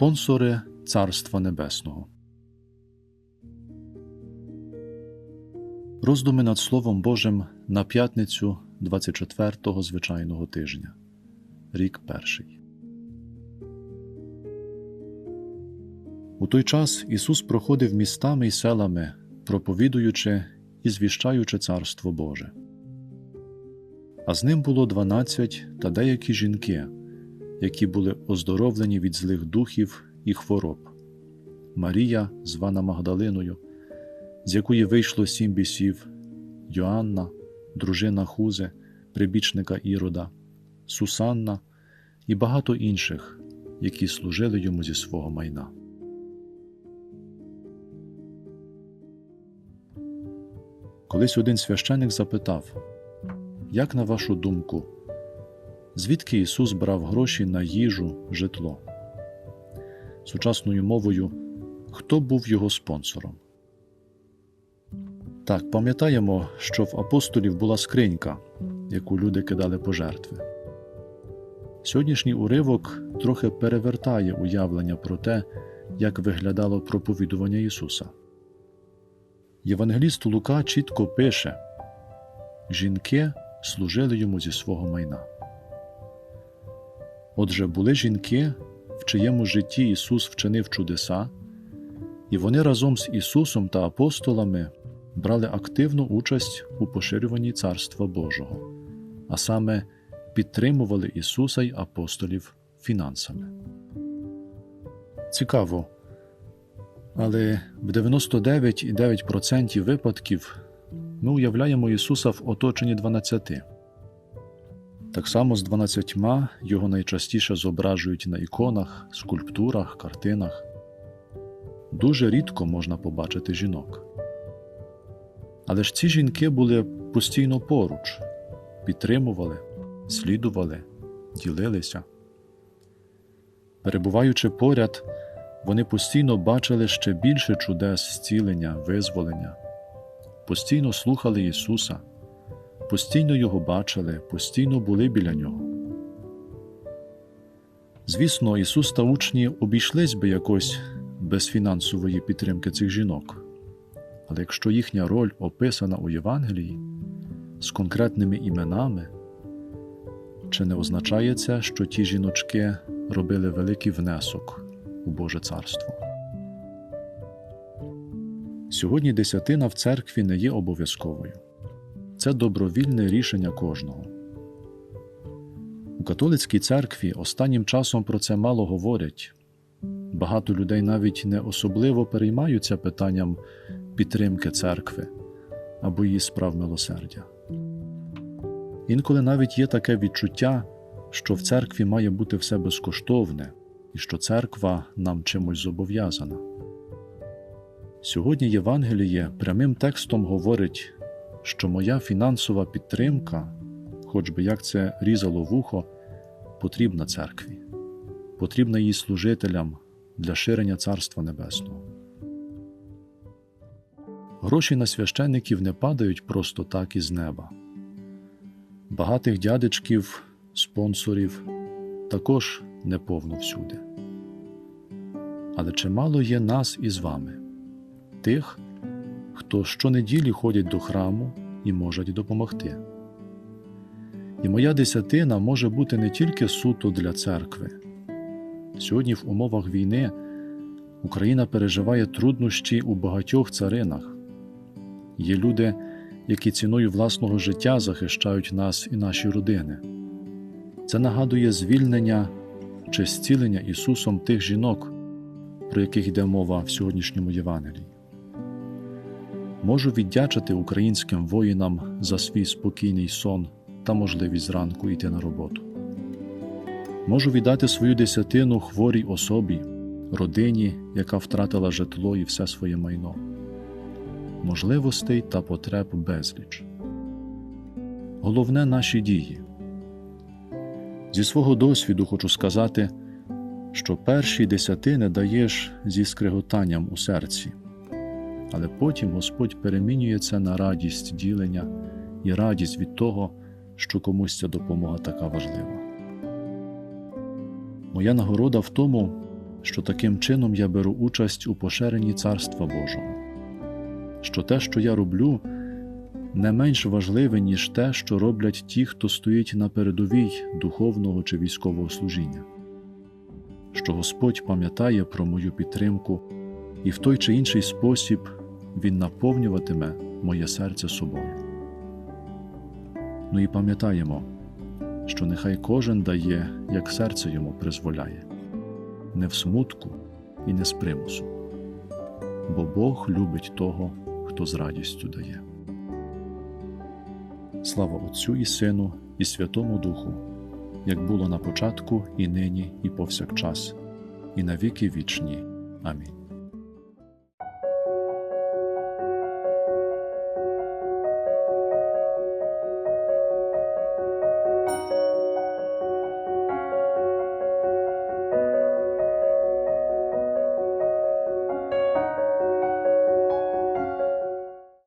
Спонсори Царства Небесного. Роздуми над Словом Божим на п'ятницю 24-го звичайного тижня. Рік перший. У той час Ісус проходив містами й селами, проповідуючи і звіщаючи Царство Боже. А з ним було дванадцять та деякі жінки, які були оздоровлені від злих духів і хвороб. Марія, звана Магдалиною, з якої вийшло сім бісів, Йоанна, дружина Хузи, прибічника Ірода, Сусанна і багато інших, які служили йому зі свого майна. Колись один священик запитав, як на вашу думку, звідки Ісус брав гроші на їжу, житло? Сучасною мовою, хто був його спонсором? Так, пам'ятаємо, що в апостолів була скринька, яку люди кидали пожертви. Сьогоднішній уривок трохи перевертає уявлення про те, як виглядало проповідування Ісуса. Євангеліст Лука чітко пише жінки служили йому зі свого майна. Отже, були жінки, в чиєму житті Ісус вчинив чудеса, і вони разом з Ісусом та апостолами брали активну участь у поширюванні Царства Божого, а саме підтримували Ісуса й апостолів фінансами. Цікаво. Але в 99,9% випадків ми уявляємо Ісуса в оточенні 12. Так само з 12 його найчастіше зображують на іконах, скульптурах, картинах. Дуже рідко можна побачити жінок. Але ж ці жінки були постійно поруч, підтримували, слідували, ділилися. Перебуваючи поряд, вони постійно бачили ще більше чудес зцілення, визволення, постійно слухали Ісуса, постійно Його бачили, постійно були біля Нього. Звісно, Ісус та учні обійшлись би якось без фінансової підтримки цих жінок, але якщо їхня роль описана у Євангелії з конкретними іменами, чи не означає це, що ті жіночки робили великий внесок у Боже Царство? Сьогодні десятина в церкві не є обов'язковою. Це добровільне рішення кожного. У католицькій церкві останнім часом про це мало говорять. Багато людей навіть не особливо переймаються питанням підтримки церкви або її справ милосердя. Інколи навіть є таке відчуття, що в церкві має бути все безкоштовне і що церква нам чимось зобов'язана. Сьогодні Євангеліє прямим текстом говорить, що моя фінансова підтримка, хоч би як це різало вухо, потрібна церкві, потрібна її служителям для ширення Царства Небесного. Гроші на священників не падають просто так із неба. Багатих дядечків, спонсорів також неповно всюди. Але чимало є нас із вами, тих, хто щонеділі ходять до храму і можуть допомогти. І моя десятина може бути не тільки суто для церкви. Сьогодні, в умовах війни, Україна переживає труднощі у багатьох царинах. Є люди, які ціною власного життя захищають нас і наші родини. Це нагадує звільнення чи зцілення Ісусом тих жінок, про яких йде мова в сьогоднішньому Євангелії. Можу віддячити українським воїнам за свій спокійний сон та можливість зранку йти на роботу. Можу віддати свою десятину хворій особі, родині, яка втратила житло і все своє майно, можливостей та потреб безліч. Головне наші дії. Зі свого досвіду хочу сказати, що перші десятини даєш зі скриготанням у серці, але потім Господь перемінює це на радість ділення і радість від того, що комусь ця допомога така важлива. Моя нагорода в тому, що таким чином я беру участь у поширенні Царства Божого, що те, що я роблю, не менш важливе, ніж те, що роблять ті, хто стоїть на передовій духовного чи військового служіння, що Господь пам'ятає про мою підтримку, і в той чи інший спосіб Він наповнюватиме моє серце собою. Ну і пам'ятаємо, що нехай кожен дає, як серце йому призволяє, не в смутку і не з примусу, бо Бог любить того, хто з радістю дає. Слава Отцю і Сину, і Святому Духу, як було на початку, і нині, і повсякчас, і на віки вічні. Амінь.